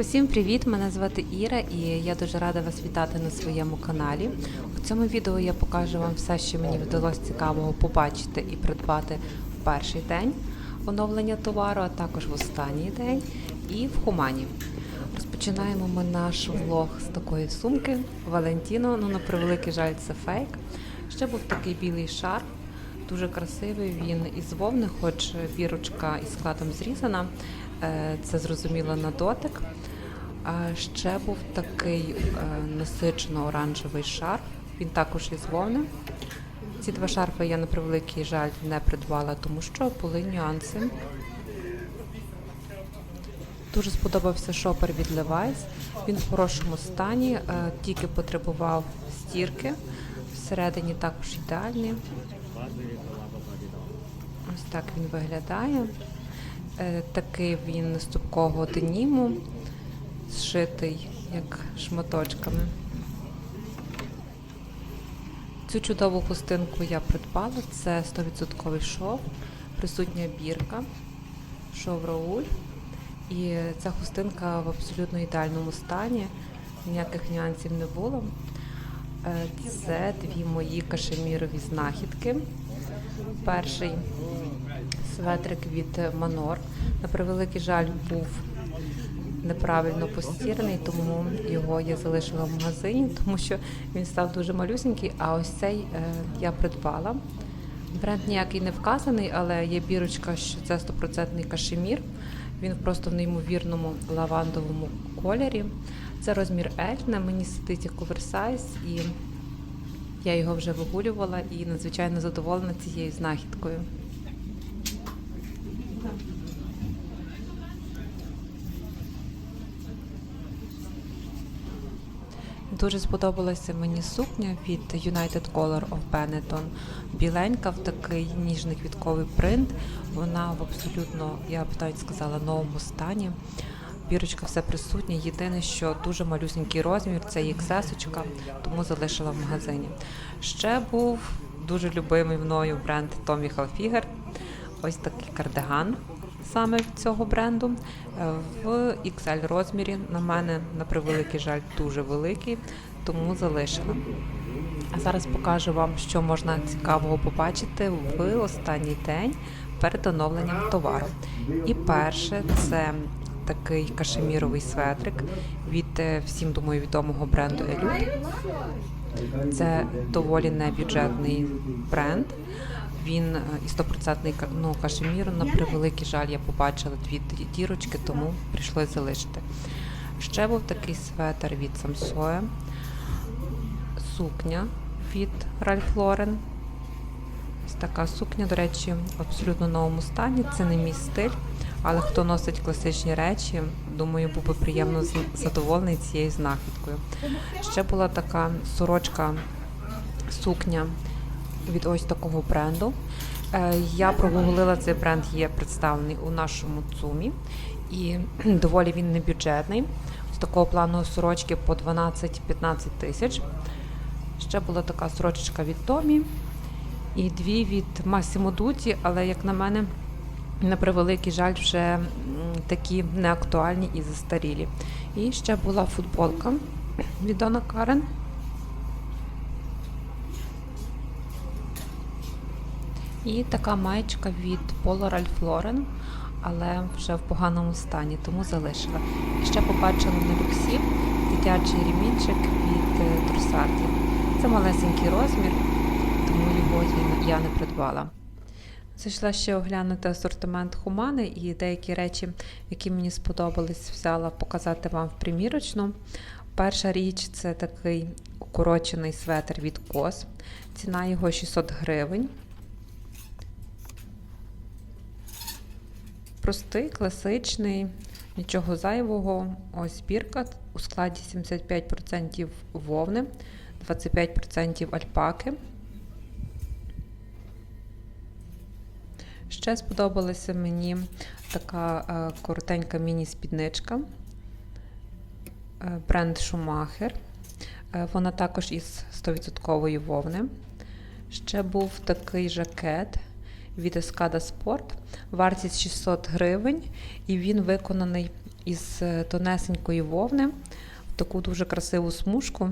Усім привіт! Мене звати Іра і я дуже рада вас вітати на своєму каналі. У цьому відео я покажу вам все, що мені вдалося цікавого побачити і придбати в перший день оновлення товару, а також в останній день і в Хумані. Розпочинаємо ми наш влог з такої сумки Валентіно. Ну, на превеликий жаль, це фейк. Ще був такий білий шарф, дуже красивий. Він із вовни, хоч бірочка із складом зрізана. Е, Це зрозуміло на дотик. А ще був такий е, насичено-оранжевий шарф. Він також із вовни. Ці два шарфи я на превеликий жаль не придбала, тому що були нюанси. Дуже сподобався шопер від Levi's. Він в хорошому стані, е, тільки потребував стірки. Всередині також ідеальний. Ось так він виглядає. Е, Такий він з цупкого деніму, зшитий як шматочками. Цю чудову хустинку я придбала. Це 100% шов, присутня бірка, шов Рауль. І ця хустинка в абсолютно ідеальному стані, ніяких нюансів не було. Е, Це дві мої кашемірові знахідки. Перший светрик від Манор. На превеликий жаль, був неправильно постіраний, тому його я залишила в магазині, тому що він став дуже малюсенький, а ось цей е, я придбала. Бренд ніякий не вказаний, але є бірочка, що це стопроцентний кашемір. Він просто в неймовірному лавандовому кольорі. Це розмір L, на мені сидить як оверсайз, і я його вже вигулювала і надзвичайно задоволена цією знахідкою. Дуже сподобалася мені сукня від United Color of Benetton. Біленька в такий ніжний квітковий принт. Вона в абсолютно, я б навіть сказала, новому стані. Бірочка все присутня. Єдине, що дуже малюсенький розмір, це XS, тому залишила в магазині. Ще був дуже любимий мною бренд Tommy Hilfiger. Ось такий кардиган саме цього бренду е, в XL розмірі. На мене, на превеликий жаль, дуже великий, тому залишила. А зараз покажу вам, що можна цікавого побачити в останній день перед оновленням товару. І перше це такий кашеміровий светрик від е, всім думаю відомого бренду Елют. Це доволі небюджетний бренд. Він е, і 100% ну, кашеміру, на превеликий жаль, я побачила дві дірочки, тому прийшлось залишити. Ще був такий светр від Samsоя, сукня від Ralph Lauren. Ось така сукня, до речі, в абсолютно новому стані. Це не мій стиль, але хто носить класичні речі, думаю, був би приємно задоволений цією знахідкою. Ще була така сорочка сукня від ось такого бренду. Е, Я прогуглила цей бренд, є представлений у нашому ЦУМі, і доволі він не бюджетний. З такого плану сорочки по 12-15 тисяч. Ще була така сорочечка від Томі і дві від Massimo Dutti, але, як на мене, на превеликий жаль, вже такі неактуальні і застарілі. І ще була футболка від Дона Карен. І така маєчка від Polo Ralph Lauren, але вже в поганому стані, тому залишила. І ще побачила на люксі дитячий ремінчик від е, Трусарді. Це малесенький розмір, тому його я- я не придбала. Зайшла ще оглянути асортимент Хумани і деякі речі, які мені сподобались, взяла показати вам в примірочну. Перша річ це такий укорочений светр від Кос. Ціна його 600 гривень. Простий, класичний, нічого зайвого. Ось збірка у складі 75% вовни, 25% альпаки. Ще сподобалася мені така е, коротенька міні-спідничка. Е, бренд Шумахер. Е, Вона також із 100% вовни. Ще був такий жакет від Escada Sport. Вартість 600 гривень, і він виконаний із е, тонесенької вовни в таку дуже красиву смужку.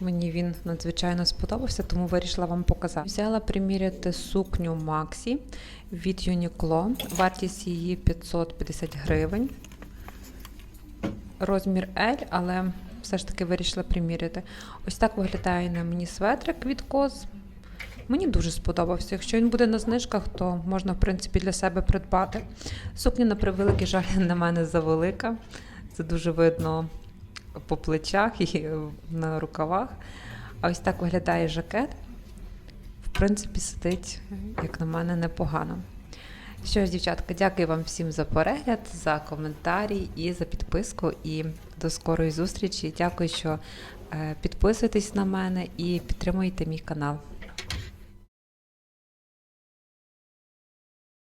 Мені він надзвичайно сподобався, тому вирішила вам показати. Взяла приміряти сукню Максі від Uniqlo. Вартість її 550 гривень. Розмір L, але все ж таки вирішила приміряти. Ось так виглядає на мені светрик від коз. Мені дуже сподобався. Якщо він буде на знижках, то можна, в принципі, для себе придбати. Сукня, на превеликий жаль, на мене завелика. Це дуже видно по плечах і на рукавах. А ось так виглядає жакет. В принципі, сидить, як на мене, непогано. Що ж, дівчатка, дякую вам всім за перегляд, за коментарі і за підписку. І до скорої зустрічі. Дякую, що е, підписуєтесь на мене і підтримуєте мій канал.